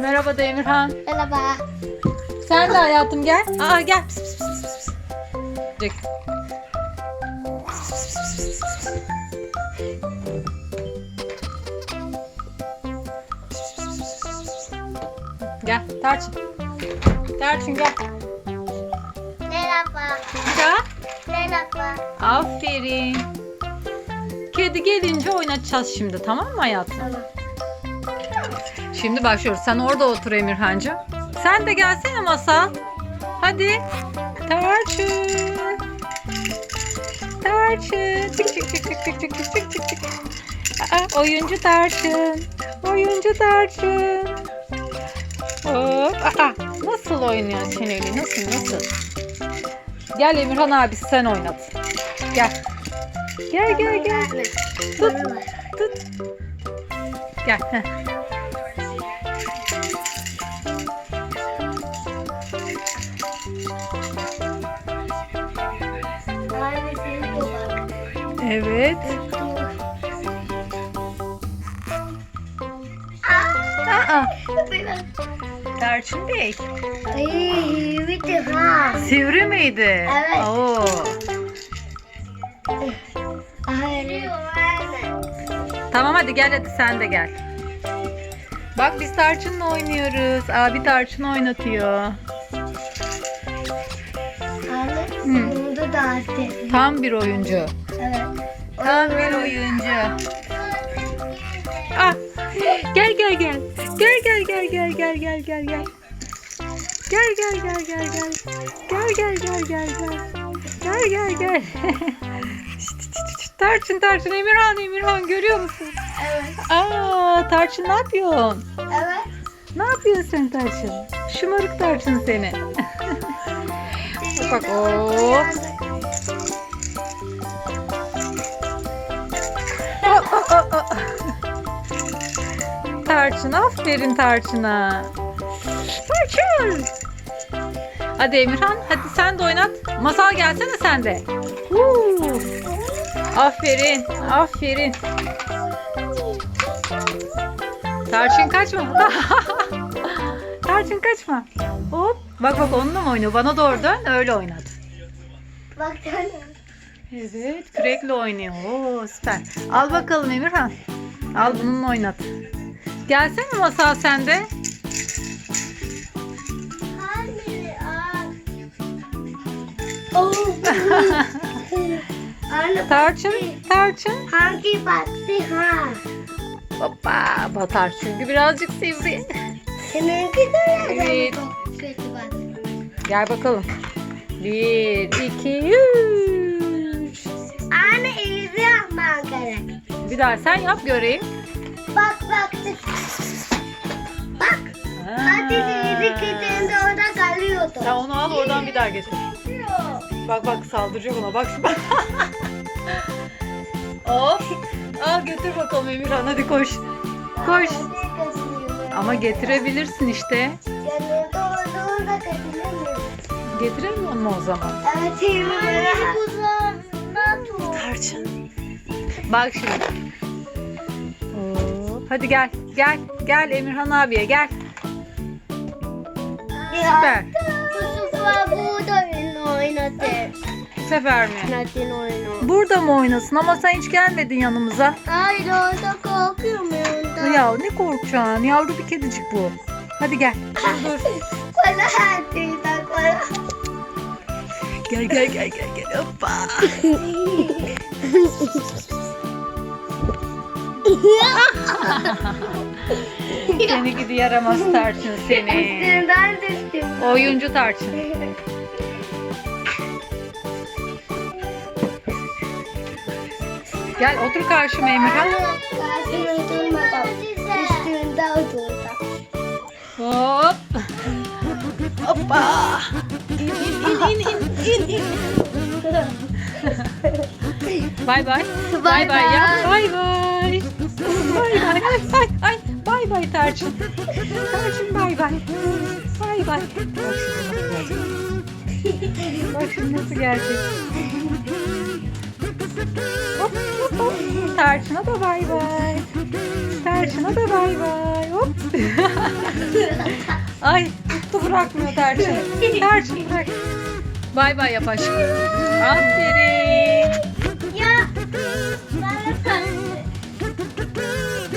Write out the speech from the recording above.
Merhaba Demirhan. Merhaba. Sen de hayatım gel. Aa gel. Pıs, pıs, pıs, pıs, pıs. Jack. Gel Tarçın. Tarçın gel. Merhaba. Gel. Merhaba. Aferin. Kedi gelince oynatacağız şimdi tamam mı hayatım? Tamam. Şimdi başlıyoruz. Sen orada otur Emirhancığım. Sen de gelsene masal. Hadi. Çık çık çık çık çık çık çık çık çık çık. Aa, oyuncu Tarçın. Oyuncu Tarçın. Hop. Aa, nasıl oynuyorsun sen öyle? Nasıl nasıl? Gel Emirhan abi sen oynat. Gel. Gel gel gel. Tut. Tut. Gel. heh. Evet. Aa, Tarçın Bey. Ay, bitti ha. Sivri miydi? Evet. Oo. Tamam hadi gel hadi sen de gel. Bak biz Tarçın'la oynuyoruz. Abi Tarçın oynatıyor. Anne bunu da. Tam bir oyuncu. Evet. Tam bir oyuncu. Ah. Gel gel gel. Gel gel gel gel gel gel gel gel. Gel gel gel gel gel. Gel gel gel gel gel. Gel gel gel. Tarçın Tarçın Emirhan Emirhan görüyor musun? Evet. Aa Tarçın ne yapıyorsun? Evet. Ne yapıyorsun sen Tarçın? Şımarık Tarçın seni. Bak, hop. Aa, Tarçın aferin Tarçın'a. Tarçın. Hadi Emirhan hadi sen de oynat. Masal gelsene sen de. Huu. Aferin aferin. Tarçın kaçma. Tarçın kaçma. Hop. Bak bak onunla mı oynuyor? Bana doğru dön öyle oynat. Bak. Evet, kürekle oynuyor. Oo, süper. Al bakalım Emirhan. Al bununla oynat. Gelsene masal sen de. Tarçın, Tarçın. hangi battı ha? Hoppa, batar çünkü birazcık sivri. Seninki de Evet. Gel bakalım. Bir, iki, üç. Anne elini yapman gerek. Bir daha sen yap göreyim. Bak bak. Bak. Ha. Hadi elini gittiğinde orada kalıyordu. Sen onu al oradan bir daha getir. Bak bak saldıracak ona bak. Hop. Al götür bakalım Emirhan hadi koş. Koş. Ama getirebilirsin işte. Yanında olduğunda kaçınamıyorum. Getiremiyor mu o zaman? Evet tut. Tarçın. Bak şimdi. Hadi gel. Gel. Gel Emirhan abiye gel. Süper. Kusufa burada oynadı. Bu sefer mi? Burada mı oynasın ama sen hiç gelmedin yanımıza. Hayır orada korkuyorum ondan. Ya ne korkacaksın? Yavru bir kedicik bu. Hadi gel. Dur. Gel gel gel gel gel. Hoppa. seni gidi yaramaz tarçın seni. Üstünden düştüm. Oyuncu tarçın. Gel otur karşıma Emirhan. Karşıma durmadan. Üstünde oturdu. Hop. Hoppa. İn in in in in. Bay bay. Bay bay. Bay bay. Bay bay. Ay ay ay. Bay bay Tarçın. Tarçın bay bay. Bay bay. Tarçın nasıl gelecek? Hop hop hop. Tarçın'a da bay bay. Tarçın'a da bay bay. Hop. ay mutlu bırakmıyor Tarçın. Tarçın bırak. Bay bay yap aşkım. Aferin. Ya. Bana do do.